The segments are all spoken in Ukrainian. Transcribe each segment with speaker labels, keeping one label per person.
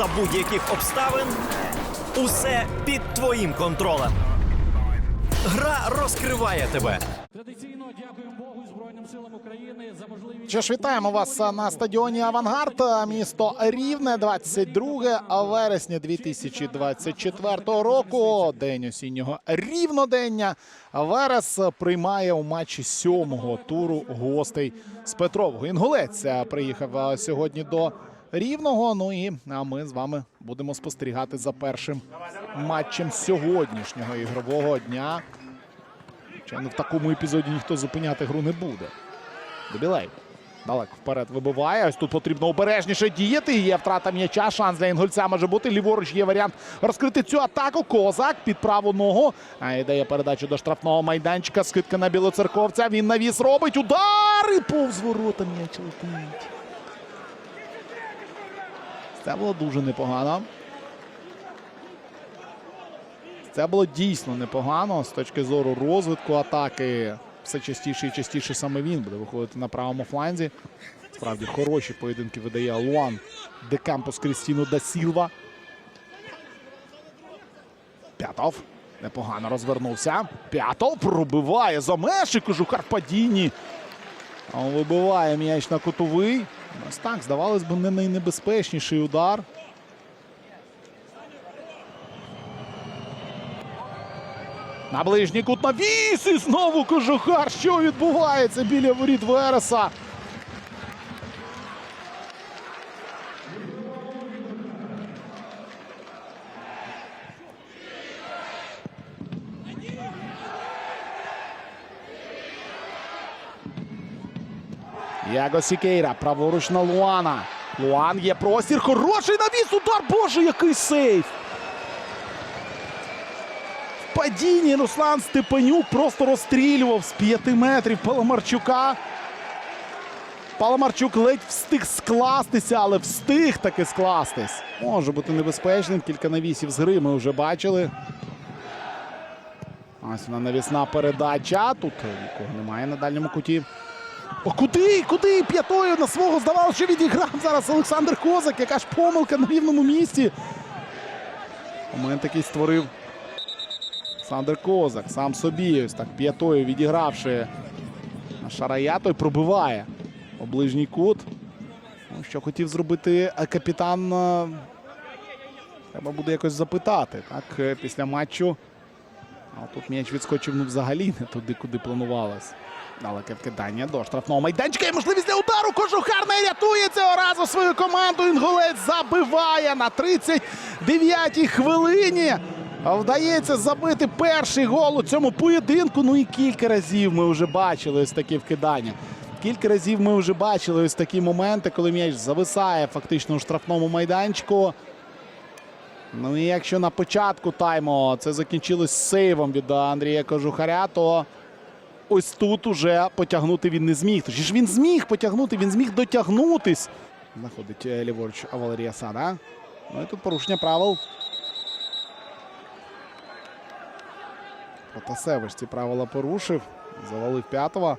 Speaker 1: за будь-яких обставин. Усе під твоїм контролем. Гра розкриває тебе.
Speaker 2: Традиційно дякуємо Богу і Збройним силам України за можливість.
Speaker 3: Що ж, вітаємо вас на стадіоні Авангард, місто Рівне, 22 вересня 2024 року. День осіннього рівнодення. Верес приймає у матчі сьомого туру гостей з Петрового. Інгулець е, приїхав е, сьогодні до Рівного. Ну і а ми з вами будемо спостерігати за першим матчем сьогоднішнього ігрового дня. Звичайно, в такому епізоді ніхто зупиняти гру не буде. Дебілей. Далеко вперед вибиває. Ось тут потрібно обережніше діяти. Є втрата м'яча. Шанс для інгольця може бути. Ліворуч є варіант розкрити цю атаку. Козак під праву ногу. А йде передачу до штрафного майданчика. Скидка на білоцерковця. Він навіс робить. Удар! І повз ворота м'яч летить. Це було дуже непогано. Це було дійсно непогано з точки зору розвитку атаки. Все частіше і частіше саме він буде виходити на правому фланзі. Справді хороші поєдинки видає Луан де Кампус Крістіну да Сілва. П'ятов непогано розвернувся. П'ятов пробиває за межі кожухар падінні. Вибиває м'яч на кутовий. Ось так, здавалось би, не найнебезпечніший удар. На ближній кут навіс і знову кожухар. Що відбувається біля воріт Вереса? Яго Сікейра, праворуч на Луана. Луан є простір. Хороший навіс. Удар. Боже, який сейф! В падінні Руслан Степанюк просто розстрілював з п'яти метрів Паламарчука. Паламарчук ледь встиг скластися, але встиг таки скластись. Може бути небезпечним. Кілька навісів з гри ми вже бачили. Ось вона навісна передача. Тут нікого немає на дальньому куті. О, куди? Куди? П'ятою на свого здавалося, що відіграв зараз Олександр Козак. Яка ж помилка на рівному місці. Момент який створив Олександр Козак. Сам собі ось так п'ятою відігравши на Шарая, той пробиває у ближній кут. Ну, що хотів зробити е, капітан. е, Треба буде якось запитати. Так, е, після матчу. А тут м'яч відскочив ну, взагалі не туди, куди планувалось. Далеке вкидання до штрафного майданчика. Є можливість для удару. Кожухар не рятує цього разу свою команду. Інгулець забиває на 39-й хвилині. Вдається забити перший гол у цьому поєдинку. Ну і кілька разів ми вже бачили ось такі вкидання. Кілька разів ми вже бачили ось такі моменти, коли м'яч зависає фактично у штрафному майданчику. Ну і якщо на початку тайму це закінчилось сейвом від Андрія Кожухаря, то ось тут уже потягнути він не зміг. Тож ж він зміг потягнути, він зміг дотягнутись. Знаходить е, ліворуч Валерія Сада. Ну і тут порушення правил. Протасевич ці правила порушив. Завалив п'ятого.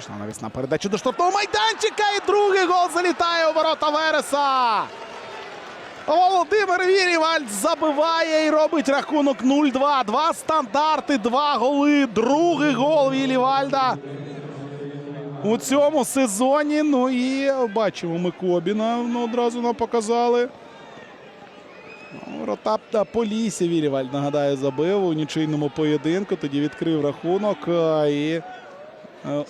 Speaker 3: Пішла навісна передача до штрафного майданчика. І другий гол залітає у ворота Вереса. Володимир Вірівальд забиває і робить рахунок 0-2. Два стандарти, два голи. Другий гол Вілівальда у цьому сезоні. Ну і бачимо ми Кобіна ну, одразу нам показали. Ну, Ротап та по лісі Вілівальд, нагадаю, забив у нічийному поєдинку. Тоді відкрив рахунок. І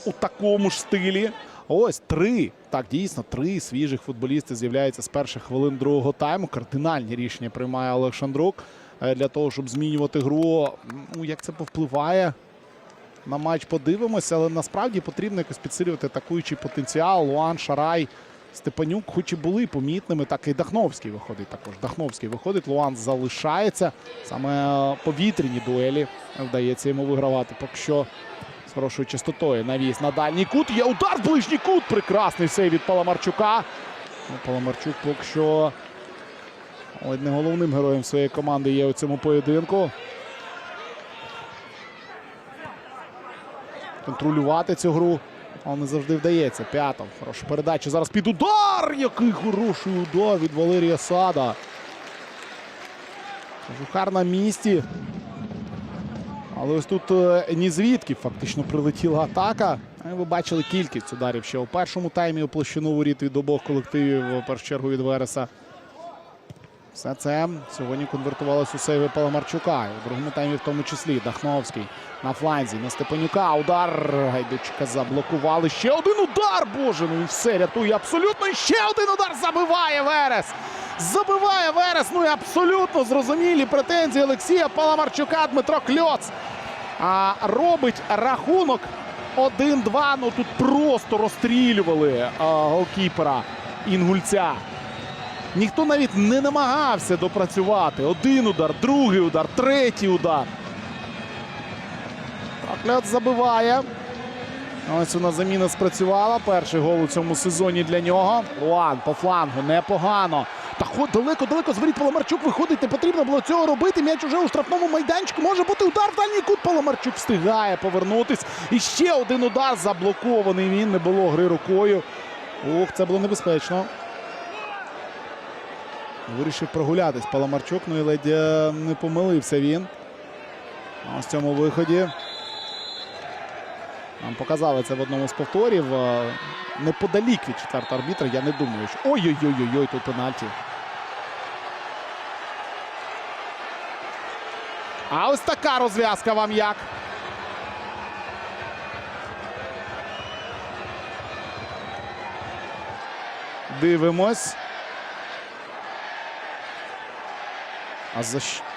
Speaker 3: у такому ж стилі. Ось три. Так, дійсно, три свіжих футболісти з'являються з перших хвилин другого тайму. Кардинальні рішення приймає Олександрук е, для того, щоб змінювати гру. Ну, як це повпливає на матч, подивимося, але насправді потрібно якось підсилювати атакуючий потенціал. Луан, Шарай, Степанюк, хоч і були помітними, так і Дахновський виходить також. Дахновський виходить, Луан залишається. Саме е, повітряні дуелі вдається йому вигравати. Поки що з хорошою частотою. Навіс на дальній кут. Є удар в ближній кут. Прекрасний сей від Паламарчука. Ну, Паламарчук поки що ледь не головним героєм своєї команди є у цьому поєдинку. Контролювати цю гру але не завжди вдається. П'ятов. Хороша передача. Зараз під удар! Який хороший удар від Валерія Сада. Жухар на місці. Але ось тут е, ні звідки фактично прилетіла атака. Ви бачили кількість ударів ще у першому таймі у площину воріт від обох колективів, в першу чергу від Вереса. Все це сьогодні конвертувалось у сейви Паламарчука. У другому таймі в тому числі Дахновський на фланзі, на Степанюка. Удар Гайдучка заблокували. Ще один удар! Боже, ну і все рятує абсолютно. Ще один удар забиває Верес. Забиває Верес. Ну і абсолютно зрозумілі претензії Олексія Паламарчука. Дмитро Кльоц. А робить рахунок 1-2. Ну тут просто розстрілювали а, голкіпера Інгульця. Ніхто навіть не намагався допрацювати. Один удар, другий удар, третій удар. Так, Льот забиває. Ось вона заміна спрацювала. Перший гол у цьому сезоні для нього. Луан по флангу непогано. Та ход далеко-далеко зворіт Паламарчук виходить. Не потрібно було цього робити. М'яч уже у штрафному майданчику. Може бути удар в дальній кут. Паламарчук встигає повернутись. І ще один удар заблокований. Він не було гри рукою. Ох, це було небезпечно. Вирішив прогулятись Паламарчук, ну і ледь е, не помилився він. А ось цьому виході. Нам показали це в одному з повторів. Е, Неподалік від четвертого арбітра. Я не думаю, що. Ой-ой-ой, тут пенальті. А ось така розв'язка вам як. Дивимось. А за що?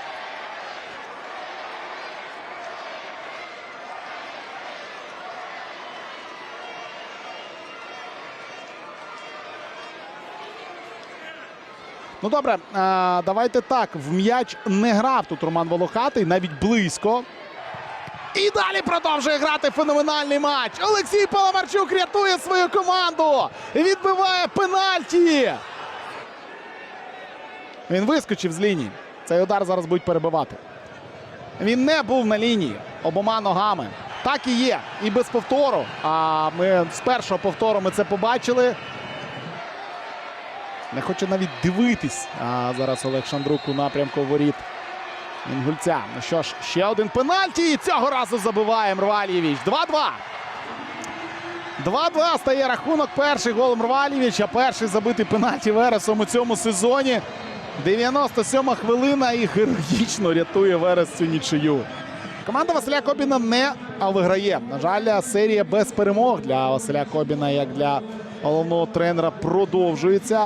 Speaker 3: Ну добре, а, давайте так. В м'яч не грав тут Роман Волохатий, навіть близько. І далі продовжує грати феноменальний матч. Олексій Паламарчук рятує свою команду. Відбиває пенальті. Він вискочив з лінії. Цей удар зараз будуть перебивати. Він не був на лінії обома ногами. Так і є. І без повтору. А ми з першого повтору ми це побачили. Не хоче навіть дивитись. А зараз Олег Шандрук у напрямку воріт Інгульця. Ну що ж, ще один пенальті. І цього разу забиває Мрвалєвіч. 2-2. 2-2 стає рахунок. Перший гол Мрвалєвіч, а перший забитий пенальті Вересом у цьому сезоні. 97 хвилина і героїчно рятує Верес цю нічию. Команда Василя Кобіна не виграє. На жаль, серія без перемог для Василя Кобіна, як для головного тренера, продовжується.